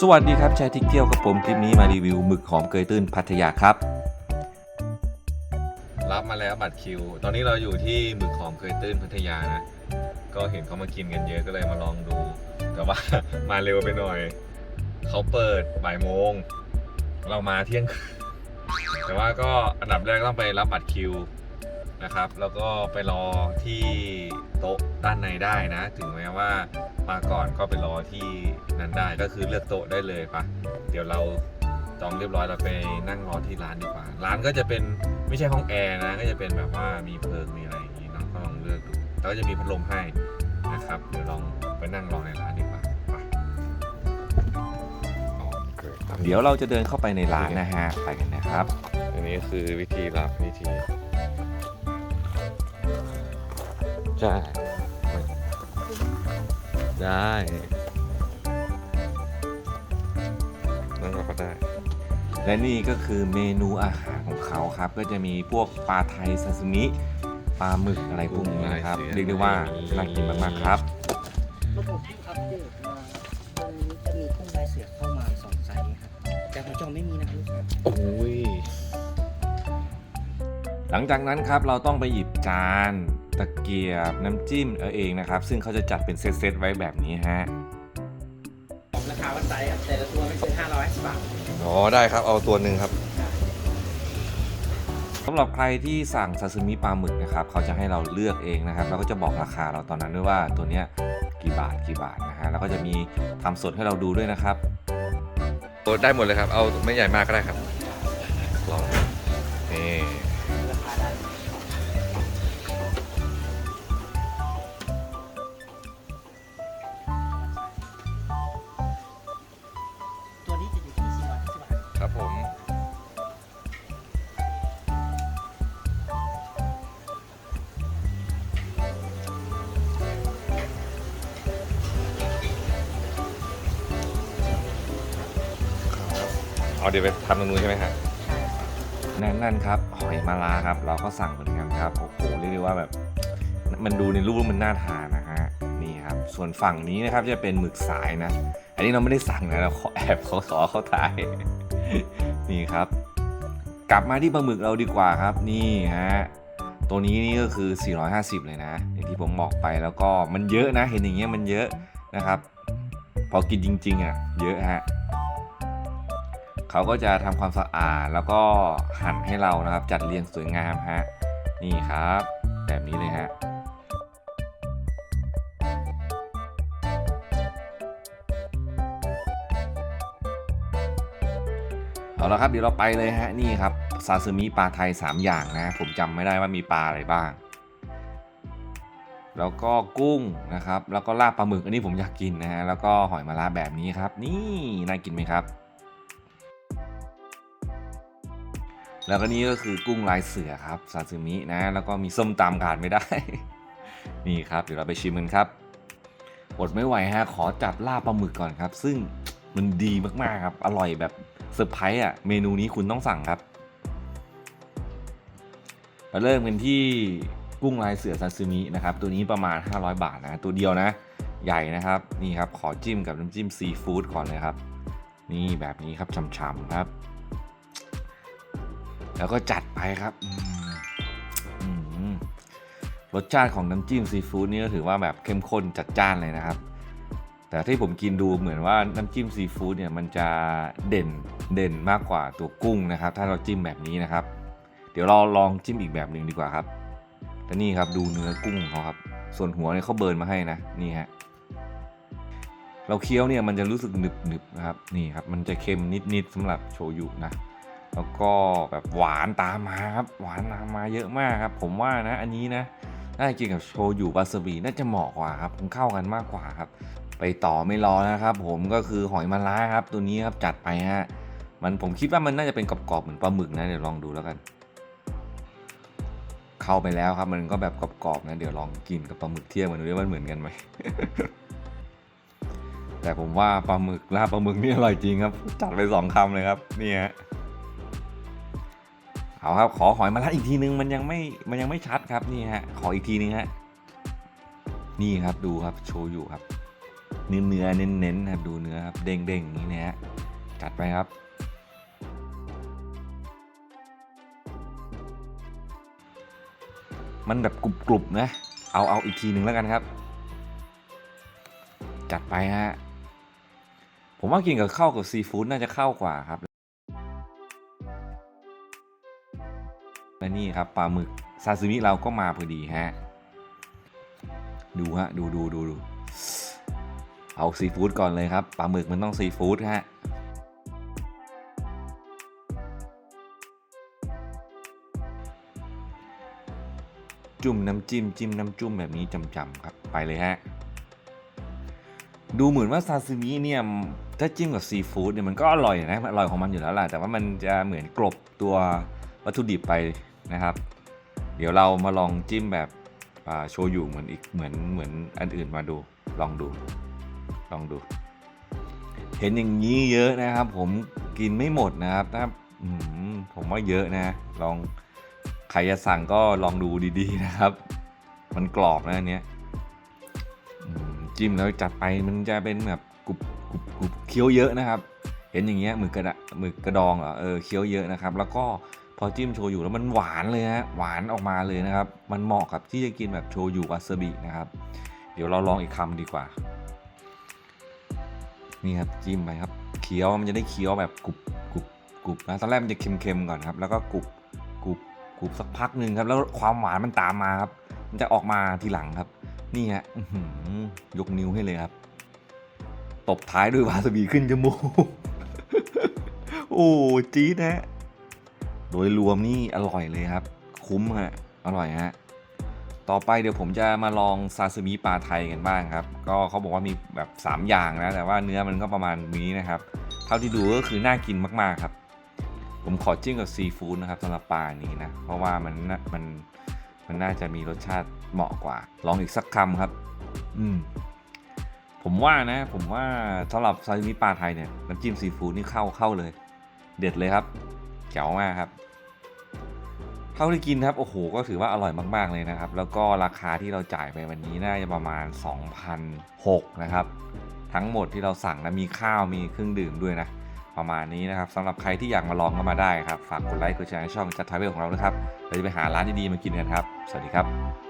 สวัสดีครับแชร์ทิกเที่ยวกับผมคลิปนี้มารีวิวหมึกหอมเกยตื้นพัทยาครับ รับมาแล้วบัตรคิว ตอนนี้เราอยู่ที่หมึกหอมเกยตื้นพัทยานะ ก็เห็นเขามากินกันเยอะก็เลยมาลองดู แต่ว่า มาเร็วไปหน่อย เขาเปิดบ่ายโมง เรามาเที่ยง แต่ว่าก็อันดับแรกต้องไปรับบัตรคิว นะครับ แล้วก็ไปรอที่โต๊ะด้านในได้นะ ถึงแม้ว่ามาก่อนก็ไปรอที่นั้นได้ก็คือเลือกโต๊ะได้เลยปะเดี๋ยวเราจองเรียบร้อยเราไปนั่งรอที่ร้านดีกว่า ร้านก็จะเป็นไม่ใช่ห้องแอร์นะ ก็จะเป็นแบบว่ามีเพลิงมีอะไรอย่างนี้เนาะก็ลองเลือกดูแล้วก็จะมีพัดลมให้นะครับ เดี๋ยวลองไปนั่งรอในร้านดีกว่าไปเดี๋ยวเราจะเดินเข้าไปในร้านนะฮะ ไปกันนะครับ อันนี้คือวิธีรับวิธี ใช่ได้นั่นเราก็ได้ และนี่ก็คือเมนูอาหารของเขาครับ ก็จะมีพวกปลาไทยซาซิมิปลาหมึกอะไรพวกนี้นะครับเรียกได้ว่าน่ากินมากๆครับระบบอัปเดตมาวันนี้จะมีกุ้งลายเสือเข้ามาสองไซส์ครับแต่ของจอไม่มีนะครับลูกค้าโอ้ยหลังจากนั้นครับเราต้องไปหยิบ จาน ตะเกียบน้ำจิ้มเอาเองนะครับ ซึ่งเขาจะจัดเป็นเซตๆไว้แบบนี้ฮะของราคาวัดไซส์ครับแต่ละตัวไม่เกิน500บาทอ๋อได้ครับเอาตัวหนึ่งครับสำหรับใครที่สั่งซาซิมิปลาหมึกนะครับเขาจะให้เราเลือกเองนะครับแล้วก็จะบอกราคาเราตอนนั้นด้วยว่าตัวเนี้ยกี่บาทกี่บาทนะฮะแล้วก็จะมีทำสดให้เราดูด้วยนะครับได้หมดเลยครับ เอาไม่ใหญ่มากก็ได้ครับ เอาเดี๋ยวไปทำตรงนู้นใช่ไหมครับนั่นนั่นครับหอยมาลาครับ เราก็สั่งเหมือนกันครับโอ้โหเรียกได้ว่าแบบ มันดูในรูปแล้วมันน่าทานนะฮะนี่ครับส่วนฝั่งนี้นะครับจะเป็นหมึกสายนะ อันนี้เราไม่ได้สั่งนะเราขอแอบเขาขอเขาถ่ายนี่ครับ กลับมาที่ปลาหมึกเราดีกว่าครับ นี่ฮะตัวนี้นี่ก็คือ 450 เลยนะ อย่างที่ผมบอกไปแล้วก็มันเยอะนะ เห็นอย่างเงี้ยมันเยอะนะครับ พอกินจริงๆอะเยอะฮะ เขาก็จะทำความสะอาดแล้วก็หั่นให้เรานะครับ จัดเรียงสวยงามฮะนี่ครับ แบบนี้เลยฮะเอาละครับเดี๋ยวเราไปเลยฮะนี่ครับซาซิมิปลาไทย 3 อย่างนะผมจำไม่ได้ว่ามีปลาอะไรบ้าง แล้วก็กุ้งนะครับ แล้วก็ลาบปลาหมึกอันนี้ผมอยากกินนะฮะแล้วก็หอยมะระแบบนี้ครับ นี่น่ากินไหมครับ แล้วก็นี่ก็คือกุ้งลายเสือครับซาซิมินะ แล้วก็มีส้มตำขาดไม่ได้ นี่ครับ เดี๋ยวเราไปชิมกันครับอดไม่ไหวฮะขอจัดลาบปลาหมึกก่อนครับ ซึ่งมันดีมากๆครับ อร่อยแบบเซอร์ไพรส์อะ เมนูนี้คุณต้องสั่งครับมาเริ่มกันที่กุ้งลายเสือซาซิมินะครับ ตัวนี้ประมาณ 500 บาทนะ ตัวเดียวนะ ใหญ่นะครับ นี่ครับ ขอจิ้มกับน้ำจิ้มซีฟู้ดก่อนเลยครับ นี่แบบนี้ครับฉ่ำๆครับ แล้วก็จัดไปครับอืมอืมรสชาติของน้ำจิ้มซีฟู้ดนี่ก็ถือว่าแบบเข้มข้นจัดจ้านเลยนะครับ แต่ที่ผมกินดูเหมือนว่าน้ำจิ้มซีฟู้ดเนี่ยมันจะเด่นเด่นมากกว่าตัวกุ้งนะครับ ถ้าเราจิ้มแบบนี้นะครับ เดี๋ยวเราลองจิ้มอีกแบบหนึ่งดีกว่าครับแต่นี่ครับดูเนื้อกุ้งของเขาครับ ส่วนหัวเนี่ยเขาเบิร์นมาให้นะนี่ฮะเราเคี้ยวเนี่ยมันจะรู้สึกหนึบหนึบๆนะครับนี่ครับ มันจะเค็มนิดๆสำหรับโชยุนะ แล้วก็แบบหวานตามมาครับ หวานตามมาเยอะมากครับ ผมว่านะอันนี้นะน่าจะกินกับโชยุวาซาบิน่าจะเหมาะกว่าครับมันเข้ากันมากกว่าครับ ไปต่อไม่รอนะครับ ผมก็คือหอยมะระครับ ตัวนี้ครับจัดไปฮะมันผมคิดว่ามันน่าจะเป็นกรอบๆเหมือนปลาหมึกนะเดี๋ยวลองดูแล้วกัน เข้าไปแล้วครับ มันก็แบบกรอบๆนะเดี๋ยวลองกินกับปลาหมึกเทียบกันดูว่ามันเหมือนกันไหมแต่ผมว่าปลาหมึกลาปลาหมึกนี่อร่อยจริงครับ จัดไปสองคำเลยครับนี่ฮะ เอาครับขอหอยมาลัดอีกทีนึงมันยังไม่มันยังไม่ชัดครับนี่ฮะขออีกทีนึงฮะนี่ครับดูครับโชว์อยู่ครับ เนื้อเนื้อเน้นๆนะครับดูเนื้อครับเด้งๆอย่างนี้นะฮะจัดไปครับ มันแบบกรุบๆนะ เอาเอาอีกทีหนึ่งแล้วกันครับ จัดไปฮะผมว่ากินกับข้าวกับซีฟู้ดน่าจะเข้ากว่าครับ และนี่ครับปลาหมึกซาซิมิเราก็มาพอดีฮะ ดูฮะ ดูดูดูดู เอาซีฟู้ดก่อนเลยครับปลาหมึกมันต้องซีฟู้ดฮะจุ่มน้ำจิ้มจิ้มน้ำจุ่มแบบนี้จำๆครับไปเลยฮะ ดูเหมือนว่าซาซิมิเนี่ยถ้าจิ้มกับซีฟู้ดเนี่ยมันก็อร่อยนะอร่อยของมันอยู่แล้วแหละแต่ว่ามันจะเหมือนกลบตัววัตถุดิบไป นะครับ เดี๋ยวเรามาลองจิ้มแบบโชยุเหมือนอีกเหมือนเหมือนอันอื่นมาดูลองดูลองดู เห็นอย่างนี้เยอะนะครับ ผมกินไม่หมดนะครับถ้าผมว่าเยอะนะ ลองใครจะสั่งก็ลองดูดีๆนะครับ มันกรอบนะอันเนี้ยจิ้มแล้วจัดไปมันจะเป็นแบบกรุบกรุบกรุบเคี้ยวเยอะนะครับ เห็นอย่างเงี้ยหมึกกระดะหมึกกระดองเหรอเออเคี้ยวเยอะนะครับ แล้วก็ พอจิ้มโชยุแล้วมันหวานเลยฮะหวานออกมาเลยนะครับ มันเหมาะกับที่จะกินแบบโชยุวาซาบินะครับ เดี๋ยวเราลองอีกคำดีกว่า นี่ครับจิ้มไปครับเคี้ยวมันจะได้เคี้ยวแบบกรุบกรุบกรุบนะตอนแรกมันจะเค็มๆก่อนครับแล้วก็กรุบกรุบกรุบสักพักหนึ่งครับแล้วความหวานมันตามมาครับ มันจะออกมาทีหลังครับ นี่ฮะยกนิ้วให้เลยครับตบท้ายด้วยวาซาบิขึ้นจมูก โอ้จี๊ดนะ โดยรวมนี่อร่อยเลยครับ คุ้มฮะอร่อยฮะต่อไปเดี๋ยวผมจะมาลองซาซิมิปลาไทยกันบ้างครับ ก็เขาบอกว่ามีแบบ 3 อย่างนะ แต่ว่าเนื้อมันก็ประมาณนี้นะครับ เท่าที่ดูก็คือน่ากินมากๆครับ ผมขอจิ้มกับซีฟู้ดนะครับสำหรับปลานี้นะ เพราะว่ามันมันมันน่าจะมีรสชาติเหมาะกว่า ลองอีกสักคำครับ อืม ผมว่านะ ผมว่าสำหรับซาซิมิปลาไทยเนี่ยน้ำจิ้มซีฟู้ดนี่เข้าเข้าเลย เด็ดเลยครับ จ๋วมากครับ เท่าที่กินครับโอ้โหก็ถือว่าอร่อยมากๆเลยนะครับ แล้วก็ราคาที่เราจ่ายไปวันนี้น่าจะประมาณ 2,006นะครับ ทั้งหมดที่เราสั่งนะมีข้าวมีเครื่องดื่มด้วยนะประมาณนี้นะครับสำหรับใครที่อยากมาลองก็มาได้ครับ ฝากกดไลค์กดแชร์ให้ช่องจัดทายเวลของเรานะครับเราจะไปหาร้านดีๆมากินกันครับ สวัสดีครับ